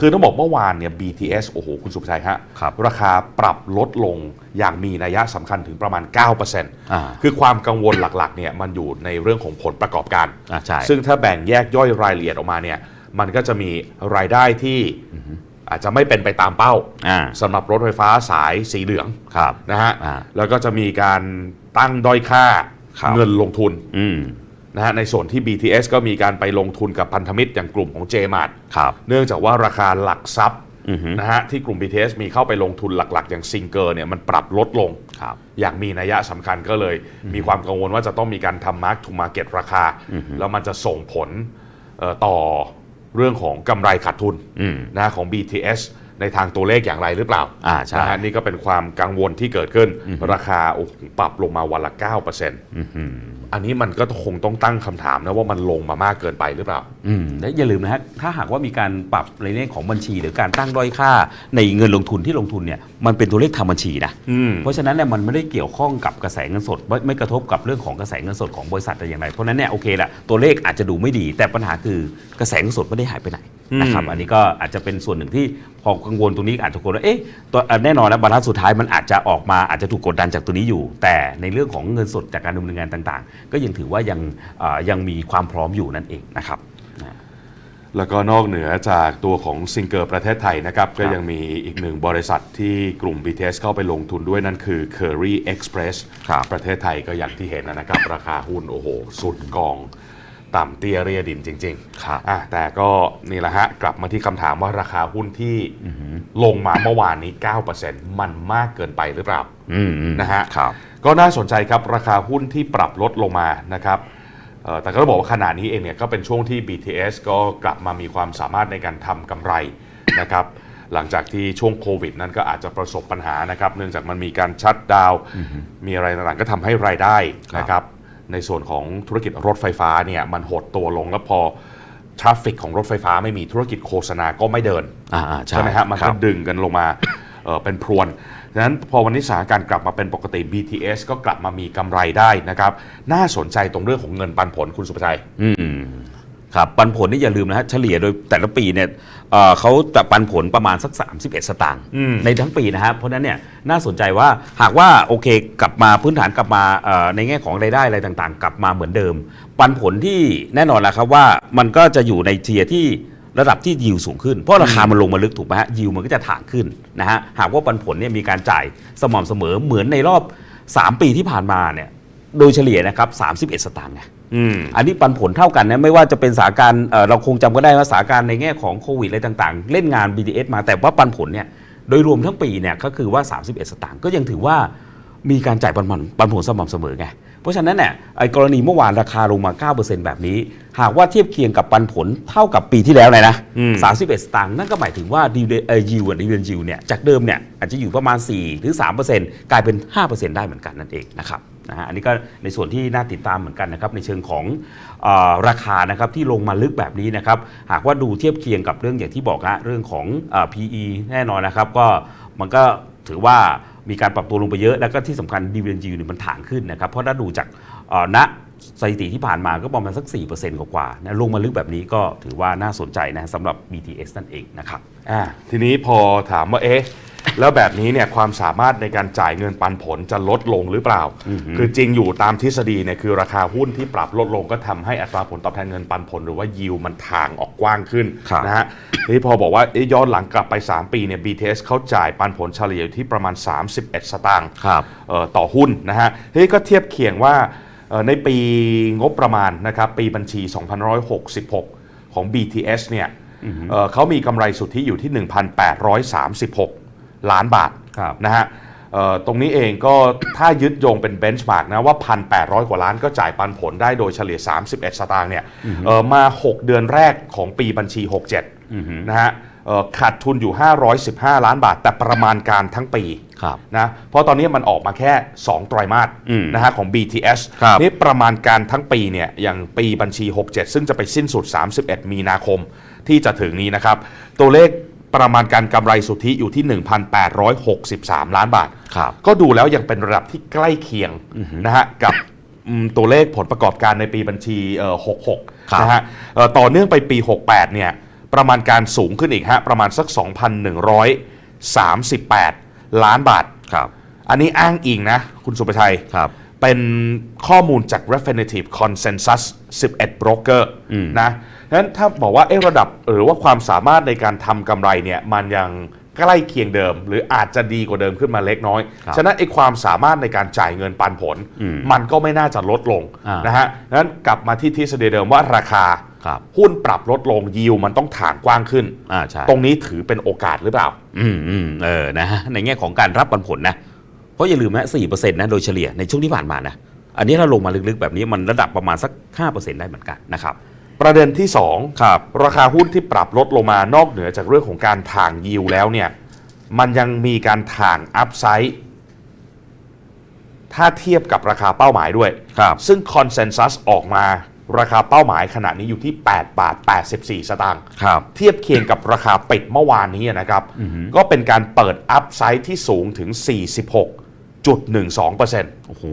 คือต้องบอกเมื่อวานเนี่ย BTS โอ้โห คุณสุภชัยฮะครับราคาปรับลดลงอย่างมีนัยสำคัญถึงประมาณ9%อ่าคือความกังวลหลักๆเนี่ยมันอยู่ในเรื่องของผลประกอบการอ่าใช่ซึ่งถ้าแบ่งแยกย่อยรายละเอียดออกมาเนี่ยมันก็จะมีรายได้ที่อาจจะไม่เป็นไปตามเป้าอ่าสำหรับรถไฟฟ้าสายสีเหลืองครับนะฮะอ่าแล้วก็จะมีการตั้งด้อยค่าครับเงินลงทุนอืม นะฮะในส่วนที่ BTS ก็มีการไปลงทุนกับพันธมิตรอย่างกลุ่มของ JMart ครับ เนื่องจากว่าราคาหลักทรัพย์อือฮึ นะฮะที่กลุ่ม BTS มีเข้าไปลงทุนหลักๆ อย่างซิงเกอร์เนี่ยมันปรับลดลง ครับ อย่างมีนัยสำคัญก็เลยมีความกังวลว่าจะต้องมีการทำมาร์กทูมาเก็ตราคา แล้วมันจะส่งผลเอ่อต่อเรื่องของกำไรขาดทุนอืม นะฮะของ BTS ในทางตัวเลขอย่างไรหรือเปล่าอ่าใช่นะฮะนี่ก็เป็นความกังวลที่เกิดขึ้น ราคาโอ้โหปรับลงมาวันละ 9%อันนี้มันก็คงต้องตั้งคำถามนะว่ามันลงมามากเกินไปหรือเปล่า อืมและอย่าลืมนะฮะถ้าหากว่ามีการปรับในเรื่องของบัญชี หรือการตั้งด้อยค่าในเงินลงทุนที่ลงทุนเนี่ยมันเป็นตัวเลขทางบัญชีนะอืม เพราะฉะนั้นเนี่ยมันไม่ได้เกี่ยวข้องกับกระแสเงินสดไม่ไม่กระทบกับเรื่องของกระแสเงินสดของบริษัทแต่อย่างไรเพราะฉะนั้นเนี่ยโอเคแหละตัวเลขอาจจะดูไม่ดี แต่ปัญหาคือกระแสเงินสดไม่ได้หายไปไหน นะครับอืมอันนี้ก็อาจจะเป็นส่วนหนึ่งที่พอกังวลตรงนี้อาจจะกลัวว่าเอ๊ะตัวแน่นอนแล้วบรรทัดสุดท้ายมันอาจจะออกมาอาจจะถูกกดดันจากตัวนี้อยู่ แต่ในเรื่องของเงินสดจากการดำเนินงานต่างๆ ก็ยังถือว่ายังเอ่อยังมีความพร้อมอยู่นั่นเองนะครับ แล้วก็นอกเหนือจากตัวของซิงเกิลประเทศไทยนะครับ ก็ยังมีอีกหนึ่งบริษัทที่กลุ่ม BTS เข้าไปลงทุนด้วยนั่นคือ Curry Express ครับ ประเทศไทยก็อย่างที่เห็นนะครับ ราคาหุ้นโอ้โห สุดกอง ต่ำเตี้ยเรียดินจริงครับอะแต่ก็นี่แหละฮะ กลับมาที่คำถามว่าราคาหุ้นที่ลงมาเมื่อวานนี้ 9%มันมากเกินไปหรือเปล่าอืมอืมนะฮะครับก็น่าสนใจครับราคาหุ้นที่ปรับลดลงมานะครับเอ่อแต่ก็ต้องบอกว่าขณะนี้เองเนี่ยก็เป็นช่วงที่ BTS ก็กลับมามีความสามารถในการทำกำไรนะครับหลังจากที่ช่วงโควิด นั้นก็อาจจะประสบปัญหานะครับ เนื่องจากมันมีการชัดดาวน์มีอะไรต่างๆก็ทำให้รายได้นะครับ ในส่วนของธุรกิจรถไฟฟ้าเนี่ยมันหดตัวลงแล้วพอทราฟฟิกของรถไฟฟ้าไม่มีธุรกิจโฆษณาก็ไม่เดินอ่าอ่าใช่ใช่ไหมฮะมันคก็รับดึงกันลงมาเอ่อเป็นพรวนดังนั้นพอวันนี้สถานการณ์กลับมาเป็นปกติ BTS ก็กลับมามีกำไรได้นะครับ น่าสนใจตรงเรื่องของเงินปันผลคุณสุภชัย อืม ครับปันผลนี่อย่าลืมนะฮะเฉลี่ยโดยแต่ละปีเนี่ยเอ่อเขาจะปันผลประมาณสัก 31 สตางค์อืม ในทั้งปีนะฮะเพราะฉะนั้นเนี่ยน่าสนใจว่าหากว่าโอเคกลับมาพื้นฐานกลับมาเอ่อในแง่ของรายได้อะไรต่างๆ กลับมาเหมือนเดิม ปันผลที่แน่นอนแหละครับว่ามันก็จะอยู่ในเทียร์ที่ระดับที่ยิวสูงขึ้น เพราะราคามันลงมาลึกถูกไหมฮะยิวมันก็จะถ่างขึ้นนะฮะหากว่าปันผลเนี่ยมีการจ่ายสม่ำเสมอเหมือนในรอบ 3 ปีที่ผ่านมาเนี่ย โดยเฉลี่ยนะครับ31 สตางค์ไงอืม อันนี้ปันผลเท่ากันนะไม่ว่าจะเป็นสถานการณ์เอ่อเราคงจำก็ได้ว่าสถานการณ์ในแง่ของโควิดอะไรต่างๆ เล่นงาน BTS มาแต่ว่าปันผลเนี่ยโดยรวมทั้งปีเนี่ยก็คือว่า 31 สตางค์ก็ยังถือว่ามีการจ่ายปันผลปันผลสม่ำเสมอไงเพ ราะฉะนั้นเนี่ยไอ้กรณีเมื่อวานราคาลงมา 9%แบบนี้ หากว่าเทียบเคียงกับปันผลเท่ากับปีที่แล้วเลยนะอืม31 สตางค์นั่นก็หมายถึงว่าดีเวเอ่อยิวกับดีเวนยิวเนี่ยจากเดิมเนี่ยอาจจะอยู่ประมาณ 4 หรือ 3%กลายเป็น 5%ได้เหมือนกันนั่นเองนะครับนะฮะอันนี้ก็ในส่วนที่น่าติดตามเหมือนกันนะครับในเชิงของเออราคานะครับที่ลงมาลึกแบบนี้นะครับหากว่าดูเทียบเคียงกับเรื่องอย่างที่บอกฮะเรื่องของเออ PE แน่นอนนะครับก็มันก็ถือว่า มีการปรับตัวลงไปเยอะ แล้วก็ที่สำคัญดีเวนยิวเนี่ยมันฐานขึ้นนะครับ เพราะถ้าดูจากณสถิติที่ผ่านมาก็ประมาณสัก 4%กว่าๆนะลงมาลึกแบบนี้ก็ถือว่าน่าสนใจนะสำหรับ BTS นั่นเองนะครับอ่าทีนี้พอถามว่าเอ๊ะ แล้วแบบนี้เนี่ยความสามารถในการจ่ายเงินปันผลจะลดลงหรือเปล่า คือจริงอยู่ตามทฤษฎีเนี่ยคือราคาหุ้นที่ปรับลดลงก็ทำให้อัตราผลตอบแทนเงินปันผล หรือว่ายิวมันทางออกกว้างขึ้นครับนะฮะทีนี้พอบอกว่าเอ๊ะย้อนหลังกลับไป 3 ปีเนี่ย BTS เขาจ่ายปันผลเฉลี่ยอยู่ที่ประมาณ 31 สตางค์ครับเอ่อต่อหุ้นนะฮะทีนี้ก็เทียบเคียงว่าเอ่อในปีงบประมาณนะครับปีบัญชี 2566 ของ BTS เนี่ยเอ่อเขามีกำไรสุทธิอยู่ที่ 1,836 ล้านบาทครับ นะฮะเอ่อตรงนี้เองก็ถ้ายึดโยงเป็นเบนช์มาร์กนะว่า 1,800 กว่าล้านก็จ่ายปันผลได้โดยเฉลี่ย 31 สตางค์เนี่ยเอ่อมา 6 เดือนแรกของปีบัญชี 67 นะฮะเอ่อขาดทุนอยู่ 515 ล้านบาท แต่ประมาณการทั้งปีครับ นะเพราะตอนนี้มันออกมาแค่ 2 ไตรมาสอืมนะฮะของ BTS ครับ นี่ประมาณการทั้งปีเนี่ยอย่างปีบัญชี 67 ซึ่งจะไปสิ้นสุด 31 มีนาคมที่จะถึงนี้นะครับ ตัวเลข ประมาณการกำไรสุทธิอยู่ที่ 1,863 ล้านบาท ครับ ก็ดูแล้วยังเป็นระดับที่ใกล้เคียงนะฮะกับอืมตัวเลขผลประกอบการในปีบัญชีเอ่อครับ66 นะฮะเอ่อต่อเนื่องไปปี 68 เนี่ย ประมาณการสูงขึ้นอีกฮะ ประมาณสัก 2,138 ล้านบาท ครับ อันนี้อ้างอิงนะ คุณสุประชัย ครับ เป็นข้อมูลจาก Refinitiv Consensus 11 broker อืมนะนั้นถ้าบอกว่าเอะระดับหรือว่าความสามารถในการทำกำไรเนี่ยมันยังใกล้เคียงเดิม หรืออาจจะดีกว่าเดิมขึ้นมาเล็กน้อยครับฉะนั้นไอ้ความสามารถในการจ่ายเงินปันผลอืมมันก็ไม่น่าจะลดลงอ่านนะฮะนั้นกลับมาที่ทฤษฎีเดิมว่าราคาครับหุ้นปรับลดลงยิวมันต้องฐานกว้างขึ้นอ่าใช่ตรงนี้ถือเป็นโอกาสหรือเปล่า อืมอืมเออนะฮะในแง่ของการรับปันผลนะ เพราะอย่าลืมนะสี่เปอร์เซ็นต์นะโดยเฉลี่ยในช่วงที่ผ่านมานะอันนี้ถ้าลงมาลึกๆแบบนี้มันระดับประมาณสักห้าเปอร์เซ็นต์ได้เหมือนกันนะครับประเด็นที่2ครับราคาหุ้นที่ปรับลดลงมานอกเหนือจากเรื่องของการถ่างยิวแล้วเนี่ยมันยังมีการถ่างอัพไซด์ถ้าเทียบกับราคาเป้าหมายด้วยครับซึ่งคอนเซนแซสออกมาราคาเป้าหมายขณะนี้อยู่ที่ 8 บาท 84 สตางค์ครับเทียบเคียงกับราคาปิดเมื่อวานนี้นะครับ ก็เป็นการเปิดอัพไซด์ที่สูงถึง 46.12%โอ้โห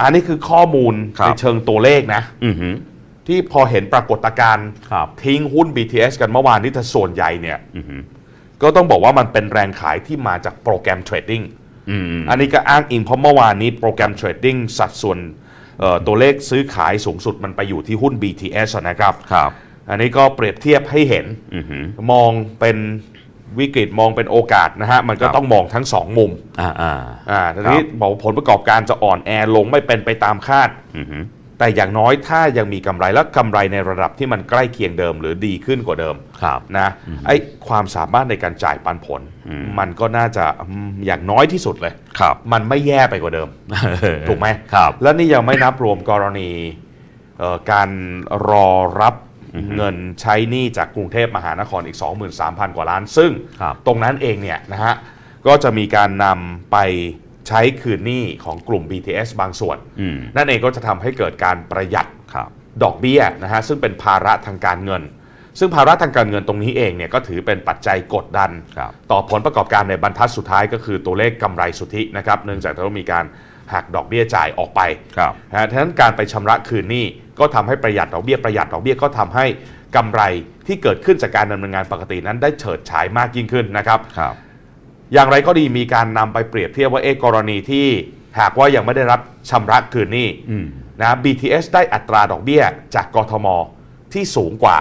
อันนี้คือข้อมูลครับในเชิงตัวเลขนะอือหือที่พอเห็นปรากฏการณ์ครับทิ้งหุ้น BTS กันเมื่อวานนี้ถ้าส่วนใหญ่เนี่ยอือหือก็ต้องบอกว่ามันเป็นแรงขายที่มาจากโปรแกรมเทรดดิ้งอืมอืมอันนี้ก็อ้างอิงเพราะเมื่อวานนี้โปรแกรมเทรดดิ้งสัดส่วนเอ่อตัวเลขซื้อขายสูงสุดมันไปอยู่ที่หุ้น BTS อะนะครับครับ อันนี้ก็เปรียบเทียบให้เห็นอือหือมองเป็น วิกฤตมองเป็นโอกาสนะฮะมันก็ครับต้องมองทั้งสองมุมอ่าอ่าอ่าทีนี้บอกว่าผลประกอบการจะอ่อนแอลงไม่เป็นไปตามคาด อือหือแต่อย่างน้อยถ้ายังมีกำไรและกำไรในระดับที่มันใกล้เคียงเดิมหรือดีขึ้นกว่าเดิมครับ นะไอ้ความสามารถในการจ่ายปันผลอืมมันก็น่าจะอืมอย่างน้อยที่สุดเลย ครับ มันไม่แย่ไปกว่าเดิม ถูกไหมครับ และนี่ยังไม่นับรวมกรณีเอ่อการรอรับ เงินใช้หนี้จากกรุงเทพมหานครอีก 23,000 กว่าล้าน ซึ่งครับตรงนั้นเองเนี่ยนะฮะก็จะมีการนำไปใช้คืนหนี้ของกลุ่ม BTS บางส่วนอืมนั่นเองก็จะทำให้เกิดการประหยัดครับดอกเบี้ยนะฮะซึ่งเป็นภาระทางการเงิน ซึ่งภาระทางการเงินตรงนี้เองเนี่ยก็ถือเป็นปัจจัยกดดันครับต่อผลประกอบการในบรรทัดสุดท้ายก็คือตัวเลขกำไรสุทธินะครับเนื่องจากต้องมีการหักดอกเบี้ยจ่ายออกไปครับนะฮะฉะนั้นการไปชำระคืนหนี้ ก็ทำให้ประหยัดดอกเบี้ยประหยัดดอกเบี้ยก็ทำให้กำไรที่เกิดขึ้นจากการดำเนินงานปกตินั้นได้เฉิดฉายมากยิ่งขึ้นนะครับครับ อย่างไรก็ดีมีการนำไปเปรียบเทียบว่าเอะกรณีที่หากว่ายังไม่ได้รับชำระคืนหนี้อืมนะ BTS ได้อัตราดอกเบี้ยจากกทมที่สูงกว่า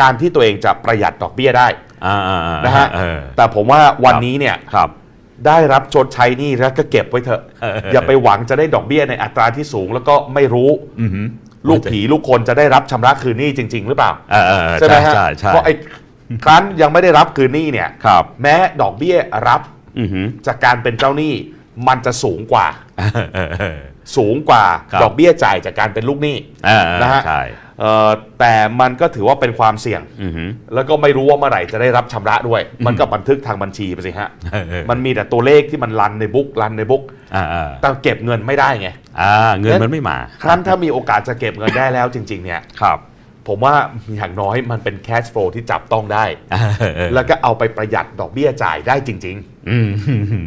การที่ตัวเองจะประหยัดดอกเบี้ยได้อ่าอ่าอ่านะฮะเออแต่ผมว่าวันนี้เนี่ยครับได้รับชดใช้หนี้แล้วก็เก็บไว้เถอะเอออย่าไปหวังจะได้ดอกเบี้ยในอัตราที่สูงแล้วก็ไม่รู้อือหือ ลูกผีลูกคนจะได้รับชำระคืนหนี้จริง ๆ หรือเปล่าเออเออใช่ไหมฮะใช่ใช่เพราะไอ้ครั้นยังไม่ได้รับคืนหนี้เนี่ยครับแม้ดอกเบี้ยรับอือหือจากการเป็นเจ้าหนี้มันจะสูงกว่าเออเออเออสูงกว่าครับดอกเบี้ยจ่ายจากการเป็นลูกหนี้เออเออนะฮะใช่ เอ่อแต่มันก็ถือว่าเป็นความเสี่ยง อือหือ แล้วก็ไม่รู้ว่าเมื่อไหร่จะได้รับชำระด้วย มันก็บันทึกทางบัญชีไปสิฮะ เออเออ มันมีแต่ตัวเลขที่มันรันในบุ๊กรันในบุ๊กอ่าอ่าแต่เก็บเงินไม่ได้ไง อ่าเงินมันไม่มาครั้นถ้ามีโอกาสจะเก็บเงินได้แล้วจริง ๆ เนี่ย ครับผมว่าอย่างน้อยมันเป็น cash flow ที่จับต้องได้เออเออแล้วก็เอาไปประหยัดดอกเบี้ยจ่ายได้จริง อืม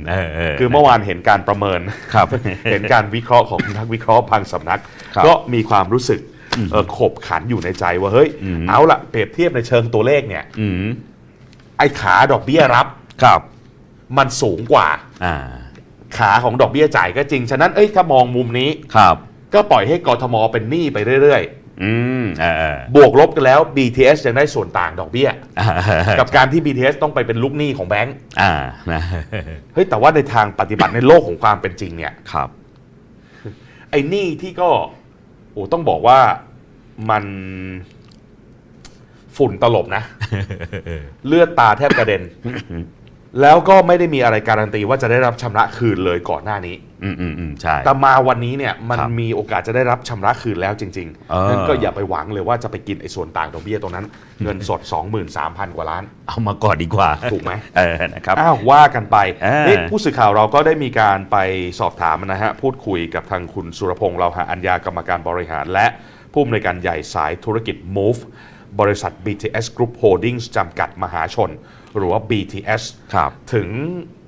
เออเออ ๆ คือเมื่อวานเห็นการประเมิน ครับ เห็นการวิเคราะห์ของนักวิเคราะห์บางสำนัก ครับ ก็มีความรู้สึกเอ่อ ขบขันอยู่ในใจว่าเฮ้ยอืมเอาละเปรียบเทียบในเชิงตัวเลขเนี่ยอืมไอ้ขาดอกเบี้ยรับครับ มันสูงกว่าอ่าขาของดอกเบี้ยจ่ายก็จริง ฉะนั้นเอ้ยถ้ามองมุมนี้ครับ ก็ปล่อยให้กทมเป็นหนี้ไปเรื่อยอืมเออเออๆบวกลบกันแล้ว BTS ยังได้ส่วนต่างดอกเบี้ยอ่ากับการที่ BTS ต้องไปเป็นลูกหนี้ของแบงก์อ่านะเฮ้ยแต่ว่าในทางปฏิบัติในโลกของความเป็นจริงเนี่ยครับ ไอ้หนี้ที่ก็ โอ้ต้องบอกว่ามันฝุ่นตลบนะ เลือดตาแทบกระเด็น แล้วก็ไม่ได้มีอะไรการันตีว่าจะได้รับชำระคืนเลยก่อนหน้านี้ อืมอืมอืมใช่ แต่มาวันนี้เนี่ยมันครับมีโอกาสจะได้รับชำระคืนแล้วจริงเออ ๆนั่นก็อย่าไปหวังเลยว่าจะไปกินไอ้ส่วนต่างดอกเบี้ยตรงนั้น เงินสด 23,000 กว่าล้าน เอามาก่อนดีกว่าถูกไหม เออนะครับ อ้าวว่ากันไปเออนี่ผู้สื่อข่าวเราก็ได้มีการไปสอบถามนะฮะ พูดคุยกับทางคุณสุรพงษ์เราหาอัญญากรรมการบริหาร และผู้อำนวยการใหญ่สายธุรกิจ Move บริษัท BTS Group Holdings จำกัดมหาชน หรือว่า BTS ครับ ถึง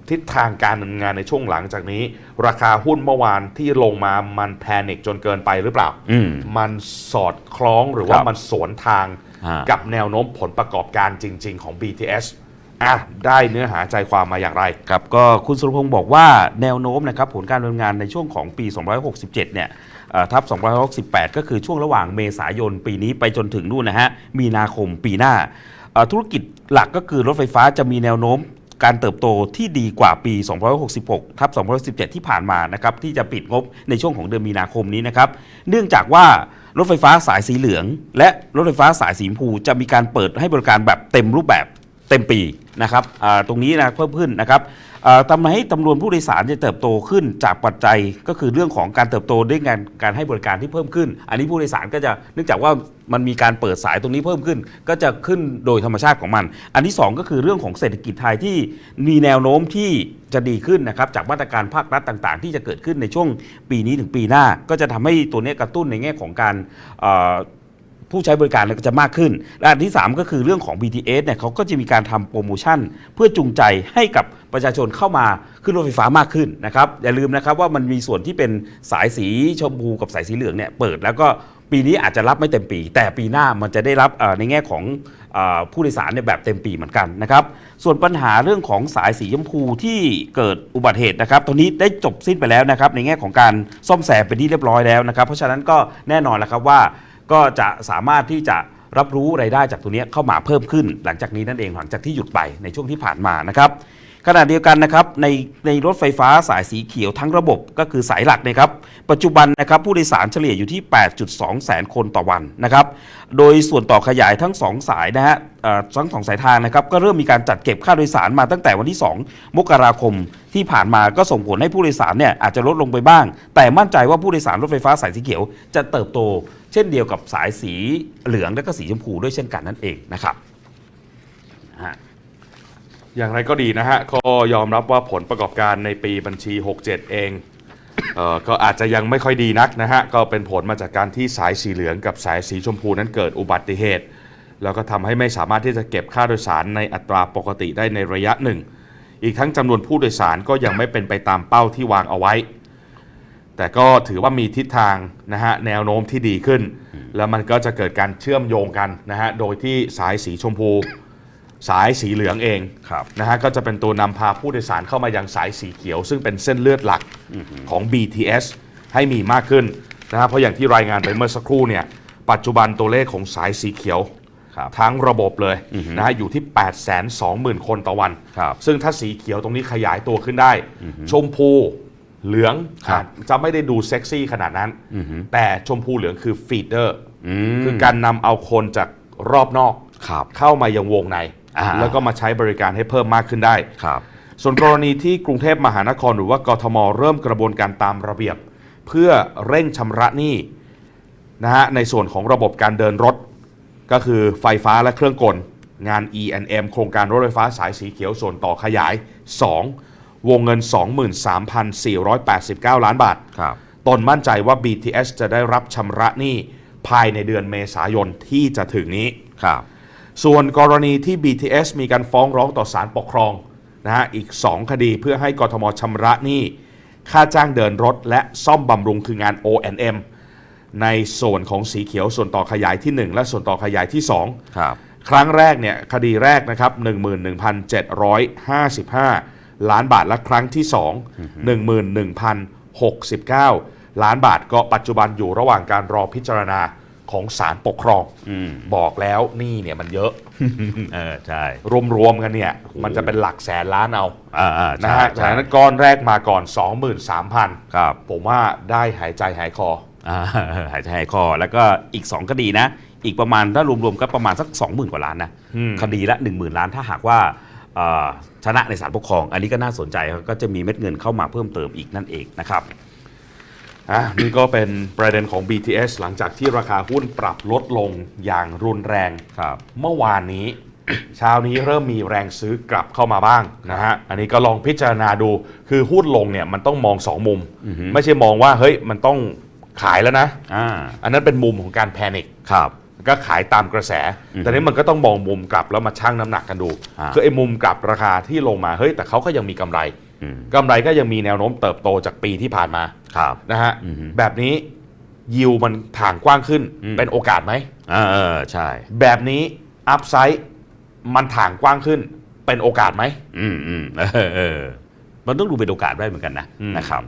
ทิศทางการดำเนินงานในช่วงหลังจากนี้ ราคาหุ้นเมื่อวานที่ลงมามันแพนิคจนเกินไปหรือเปล่า อืม มันสอดคล้องหรือว่าครับมันสวนทางฮะ กับแนวโน้มผลประกอบการจริง ๆ ของ BTS อะได้เนื้อหาใจความมาอย่างไร ครับก็คุณสุรพงศ์บอกว่าแนวโน้มนะครับผลการดำเนินงานในช่วงของปี2567 เนี่ยเอ่อทับ2568 ก็คือช่วงระหว่างเมษายนปีนี้ไปจนถึงนู่นนะฮะมีนาคมปีหน้าเอ่อธุรกิจหลักก็คือรถไฟฟ้าจะมีแนวโน้ม การเติบโตที่ดีกว่าปี 266 ทับ 217 ที่ผ่านมานะครับที่จะปิดงบในช่วงของเดือนมีนาคมนี้นะครับ เนื่องจากว่ารถไฟฟ้าสายสีเหลือง และรถไฟฟ้าสายสีชมพูจะมีการเปิดให้บริการแบบเต็มรูปแบบเต็มปี นะครับตรงนี้นะเพิ่มขึ้นนะครับทำให้จำนวนผู้โดยสารจะเติบโตขึ้นจากปัจจัยก็คือเรื่องของการเติบโตด้วยงานการให้บริการที่เพิ่มขึ้น อันนี้ผู้โดยสารก็จะเนื่องจากว่ามันมีการเปิดสายตรงนี้เพิ่มขึ้น ก็จะขึ้นโดยธรรมชาติของมัน อันที่สองก็คือเรื่องของเศรษฐกิจไทยที่มีแนวโน้มที่จะดีขึ้นนะครับจากมาตรการภาครัฐต่าง ๆ ที่จะเกิดขึ้นในช่วงปีนี้ถึงปีหน้า ก็จะทำให้ตัวนี้กระตุ้นในแง่ของการ ผู้ใช้บริการก็จะมากขึ้น และอันที่ 3 ก็คือเรื่องของ BTS เนี่ยเขาก็จะมีการทำโปรโมชั่น เพื่อจูงใจให้กับประชาชนเข้ามาขึ้นรถไฟฟ้ามากขึ้นนะครับอย่าลืมนะครับว่ามันมีส่วนที่เป็นสายสีชมพูกับสายสีเหลืองเนี่ยเปิดแล้วก็ปีนี้อาจจะรับไม่เต็มปี แต่ปีหน้ามันจะได้รับในแง่ของอผู้โดยสารเนี่ยแบบเต็มปีเหมือนกันนะครับส่วนปัญหาเรื่องของสายสีชมพูที่เกิดอุบัติเหตุนะครับตรงนี้ได้จบสิ้นไปแล้วนะครับในแง่ของการซ่อมแซมเป็นที่เรียบร้อยแล้วนะครับเพราะฉะนั้นก็แน่นอนแล้วครับว่า ก็จะสามารถที่จะรับรู้รายได้จากตัวนี้เข้ามาเพิ่มขึ้น หลังจากนี้นั่นเองหลังจากที่หยุดไปในช่วงที่ผ่านมานะครับ ขณะเดียวกันนะครับในในรถไฟฟ้าสายสีเขียวทั้งระบบก็คือสายหลักนะครับ ปัจจุบันนะครับผู้โดยสารเฉลี่ยอยู่ที่ 8.2 แสนคนต่อวันนะครับ โดยส่วนต่อขยายทั้ง 2 สายนะฮะทั้งสองสายทางนะครับก็เริ่มมีการจัดเก็บค่าโดยสารมาตั้งแต่วันที่ 2 มกราคมที่ผ่านมาก็ส่งผลให้ผู้โดยสารเนี่ยอาจจะลดลงไปบ้าง แต่มั่นใจว่าผู้โดยสารรถไฟฟ้าสายสีเขียวจะเติบโต เช่นเดียวกับสายสีเหลืองและก็สีชมพูด้วยเช่นกันนั่นเองนะครับ อย่างไรก็ดีนะฮะ ก็ยอมรับว่าผลประกอบการในปีบัญชี 67 เองเออก็อาจจะยังไม่ค่อยดีนักนะฮะ ก็เป็นผลมาจากการที่สายสีเหลืองกับสายสีชมพูนั้นเกิดอุบัติเหตุ แล้วก็ทำให้ไม่สามารถที่จะเก็บค่าโดยสารในอัตราปกติได้ในระยะหนึ่ง อีกทั้งจำนวนผู้โดยสารก็ยังไม่เป็นไปตามเป้าที่วางเอาไว้ แต่ก็ถือว่ามีทิศทางนะฮะแนวโน้มที่ดีขึ้น แล้วมันก็จะเกิดการเชื่อมโยงกันนะฮะ โดยที่สายสีชมพู สายสีเหลืองเองครับนะฮะก็จะเป็นตัวนำพาผู้โดยสารเข้ามายังสายสีเขียว ซึ่งเป็นเส้นเลือดหลักของ BTS ให้มีมากขึ้นนะฮะเพราะอย่างที่รายงานไปเมื่อสักครู่เนี่ยปัจจุบันตัวเลขของสายสีเขียวครับทั้งระบบเลยนะฮะอยู่ที่ 8 2 0 0 0 0 คนต่อวันครับซึ่งถ้าสีเขียวตรงนี้ขยายตัวขึ้นได้ ชมพูเหลืองครับอาจจะไม่ได้ดูเซ็กซี่ขนาดนั้น แต่ชมพูเหลืองคือฟีดเดอร์อืมคือการนำเอาคนจากรอบนอกครับเข้ามายังวงในอ่า แล้วก็มาใช้บริการให้เพิ่มมากขึ้นได้ครับ ส่วนกรณีที่กรุงเทพมหานครหรือว่ากทมเริ่มกระบวนการตามระเบียบ เพื่อเร่งชำระหนี้นะฮะในส่วนของระบบการเดินรถ ก็คือไฟฟ้าและเครื่องกล งาน E&M โครงการรถไฟฟ้าสายสีเขียวส่วนต่อขยาย 2 วงเงิน 23,489 ล้านบาทครับตนมั่นใจว่า BTS จะได้รับชำระหนี้ภายในเดือนเมษายนที่จะถึงนี้ครับ ส่วนกรณีที่ BTS มีการฟ้องร้องต่อศาลปกครองนะฮะอีก 2 คดีเพื่อให้กทมชำระหนี้ค่าจ้างเดินรถและซ่อมบำรุงคืองาน O&M ในส่วนของสีเขียวส่วนต่อขยายที่ 1 และส่วนต่อขยายที่ 2 ครับ ครั้งแรกเนี่ยคดีแรกนะครับ 11,755 ล้านบาทและครั้งที่ 2 11,069 ล้านบาทก็ปัจจุบันอยู่ระหว่างการรอพิจารณา ของศาลปกครอง อืมบอกแล้วหนี่เนี่ยมันเยอะ เออใช่รวมๆกันเนี่ย มันจะเป็นหลักแสนล้านเอา อ่าอ่านะใช่ฮะจากใช่นั้นก้อนแรกมาก่อน 23,000 ครับ ผมว่าได้หายใจหายคอ อ่า หายใจหายคอ แล้วก็อีก 2 คดีนะ อีกประมาณถ้ารวมๆก็ประมาณสัก 20,000 กว่าล้านนะ อืม คดีละ 10,000 ล้านถ้าหากว่าเอ่อชนะในศาลปกครอง อันนี้ก็น่าสนใจครับก็จะมีเม็ดเงินเข้ามาเพิ่มเติมอีกนั่นเองนะครับ อะนี่ก็เป็นประเด็นของ BTS หลังจากที่ราคาหุ้นปรับลดลงอย่างรุนแรง ครับ เมื่อวานนี้ เช้านี้เริ่มมีแรงซื้อกลับเข้ามาบ้างนะฮะอันนี้ก็ลองพิจารณาดูคือหุ้นลงเนี่ยมันต้องมองสองมุมไม่ใช่มองว่าเฮ้ยมันต้องขายแล้วนะ อ่า อันนั้นเป็นมุมของการแพนิค ครับ ก็ขายตามกระแสแต่นี้มันก็ต้องมองมุมกลับแล้วมาชั่งน้ำหนักกันดู อ่า คือไอ้มุมกลับราคาที่ลงมา เฮ้ย แต่เขาก็ยังมีกำไร อืม กำไรก็ยังมีแนวโน้มเติบโตจากปีที่ผ่านมา ครับนะฮะอือฮึ แบบนี้ยิวมันถ่างกว้างขึ้นอืมเป็นโอกาสไหมเออเออใช่ แบบนี้อัพไซด์มันถ่างกว้างขึ้นเป็นโอกาสไหม อืมอืมเออเออมันต้องดูเป็นโอกาสได้เหมือนกันนะอืม นะครับ